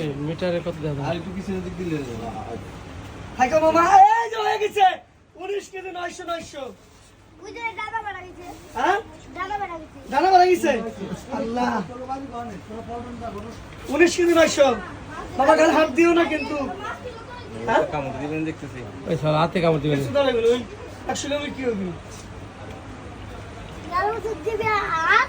এই মিটারে কত দেওয়া আর একটু পিছনের দিক দিলে হাইকো মামা এই যে হয়ে গেছে। উনিশ কেজি নয়শো নয়শো। বুঝে দাদা মারা গেছে। হ্যাঁ? দাদা গেছে। গেছে? আল্লাহ। কেজি বাবা গাল হাত দিও না কিন্তু। হ্যাঁ? কামড় দিবেন দেখতেছি ওই হাতে কামড় দিবেন গেলো ওই গ্রামের কি হবে? দিবে হাত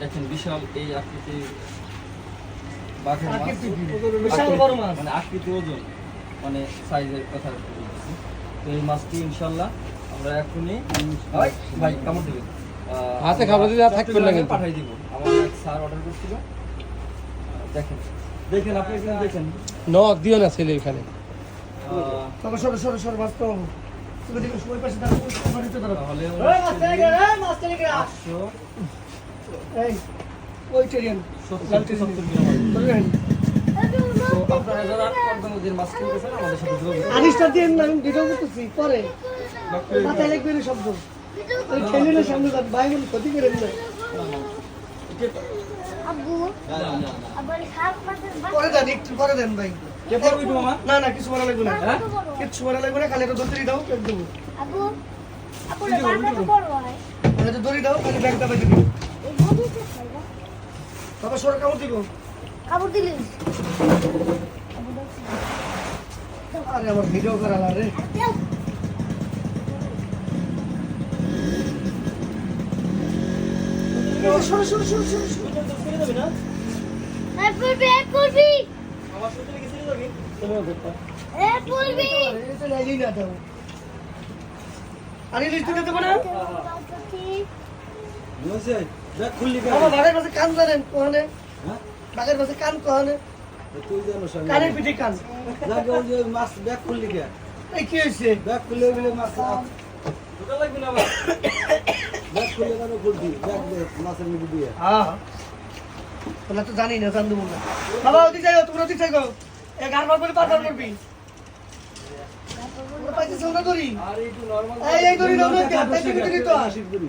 দেখেন বিশাল এই আকৃতি বাঘের মাছ। বিশাল বড় মাছ। মানে আকৃতি ওজন মানে সাইজের কথা তো এই মাছটি ইনশাল্লাহ আমরা এখনই ভাই কামড় দিবেন। হাতে কামড় দিলে আর থাকবে না কিন্তু। পাঠাই দিব। আমার এক স্যার অর্ডার করছিল। দেখেন। দেখেন আপনি এখানে দেখেন। দিও না ছেলে এখানে। তবে সরো সরো সরো মাছ তো তুমি দেখো ওই পাশে দাঁড়াও ওই পাশে দাঁড়াও। তাহলে এই মাছ চলে গেল এই ওই দিয়ে আমি ভিডিও করতেছি পরে। মাথায় লাগবে না শব্দ। ওই ঠেলিলে সামনে যান ভাই ক্ষতি করে পরে দেন একটু পরে দেন ভাই। না না কিছু বলা লাগবে না। হ্যাঁ? কিছু বলা লাগবে না খালি একটা দড়ি দাও দেবো। আব্বু আব্বু তো হয় দড়ি দাও খালি ব্যাগটা বেঁধে দিবো। বাবা সরে কামড় দিব। কাপড় দিলি? আরে আমার ভিডিও করা রে সরে সরে সরে সরে সরে। যাবে না? এই পড়বি এই পড়বি আমার সাথে লেগে ছেড়ে যাবি পড়বি এটা না দাও আরে লিস্ট দিতে দেখ খুললি বাবা বাঘের পাশে কান জানেন কোহানে। হ্যাঁ? বাঘের পাশে কান কোহানে। তুই জানো। কানের পিঠে কান। যাকে ওই যে মাছ ব্যাগ খুললি কে এই কি হয়েছে? ব্যাগ খুলে মাছ লাগবে না ব্যাগ খুলে কেন খুলবি। ব্যাগ মাছের মধ্যে দিয়ে। হ্যাঁ তোমরা তো জানি না জান দেবো না বাবা ওদিক যাই তোমরা ওদিক যাই গো এ গান বার করে পার করবি। আর একটু নরমাল এই, এই দড়ি দাও না, তাই থেকে দড়ি তো। দড়ি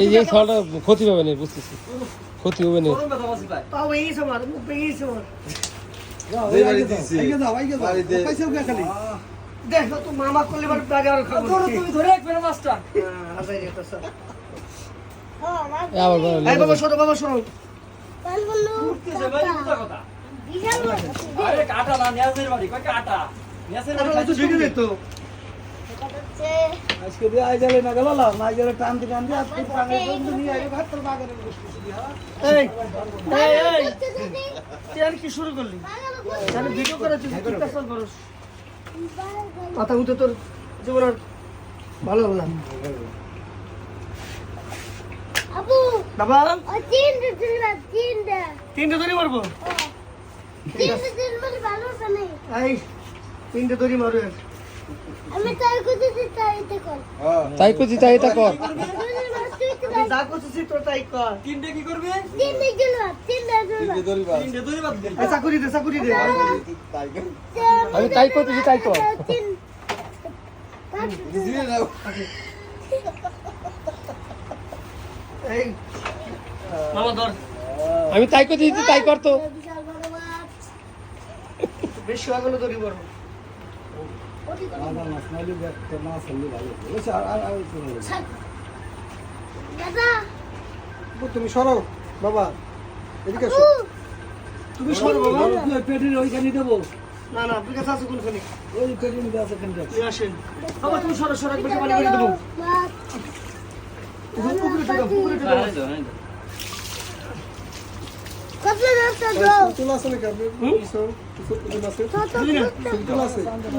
এই যে ফলটা ক্ষতি হবে না বুঝতেছি। ক্ষতি হবে না। আইগে যাও পয়সা উঠে খালি। দেখো তো মামা করলে এবার বাগে আর খাব। ধরো তুমি ধরে একবার মাছটা আসাই রে তোর হ্যাঁ, আবার বাবা সরো বাবা বলল, কাটা। না নিয়াজের বাড়ি কই কাটা? নিয়াজের বাড়ি তো আজকে দিয়ে আই গেলে না গেল না গেলে টান দিকে আনতে আজকে পাগে বন্ধু নিয়ে আগে ভাত তোর বাগানে বসতেছি এই এই এই তুই আর কি শুরু করলি? বাগানে ভিডিও করে তুই কি কাজ করস কথা উঠে তোর জীবন আর ভালো হবে না। আবু বাবা তিনটে তিনটে। তিনটে দড়ি মারবো? তিনটে ভালো না। এই তিনটে দড়ি মারো এর। আমি তাই করতেছি তাই দেখুন তাই করছি তাই এটা কর তুই যা কর। তিনটে কি করবে? তিনটে দিল তিনটে দিল তিনটে দড়ি বাদ। দিল। এই চাকুরি দে চাকুরি দে। আমি তাই করতেছি তাই কর। এই। মামা ধর। আমি তাই করতেছি তাই কর তো। বড় বেশি হয়ে গেলে দড়ি মারবো তুমি সরো বাবা। এদিকে তুমি সরো বাবা। পেটের ওইখানে দেবো। না না আপনার কাছে আছে কোনখানে ওই পেটের মধ্যে আছে নিয়ে আসেন। বাবা তুমি সরো সরো একবার পানি করে দেবো। পুকুরে উঠে পুকুরে উঠে দাও এই দাও, এই দাও। কত রাস্তা দাও তুলা আছে নাকি আপনি তুলা আছে বুঝলি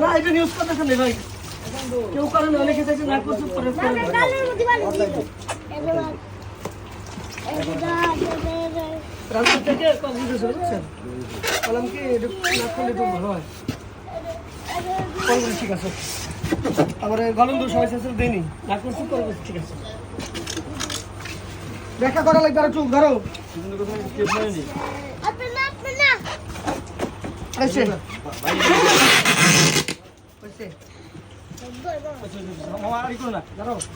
না? এটা নিউজ ভাই। কেউ কারণ অনেকে করছে পরে রাস্তা থেকে বললাম কি এটা না করলে তো ভালো হয়। ঠিক আছে। আবার গলম দোষ সময় শেষ দেয়নি। না করছি ঠিক আছে। দেখা করা লাগবে আর চুপ ধরো।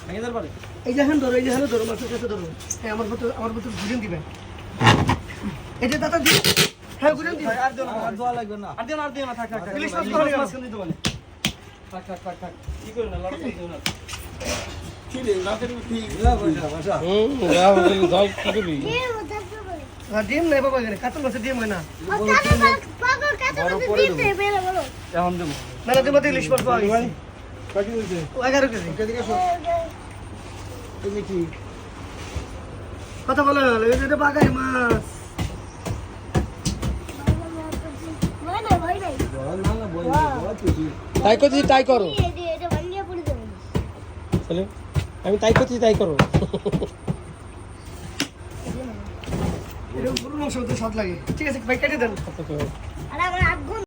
ভেঙে দেওয়ার পরে। এই যে হ্যাঁ ধরো এই যে হ্যাঁ ধরো মাছের কাছে ধরো হ্যাঁ আমার বোতল আমার বোতল ঘুরেন দিবে এই যে দাদা দি হ্যাঁ ঘুরেন দিবে আর দিও না, আর দেওয়া লাগবে না। আর দিও না, আর দিও না, থাক, থাক, থাক। ইলিশ মাছ ইলিশ মাছ দিতে বলে। থাক, থাক, থাক, থাক। কি করো না, দিও না। ডিম নাই বাবা এখানে কাতল মাছের ডিম হয় না। এখন দেবো। ইলিশ মাছ পাওয়া গেছে। এগারো কেজি। যে কি? কথা বলা হলো এটা বাগাই মাছ। তাই করছি তাই করো। আমি তাই করছি তাই করো। এটা পুরো মাংস সাত লাগে। ঠিক আছে ভাই কেটে দেন আরে আমার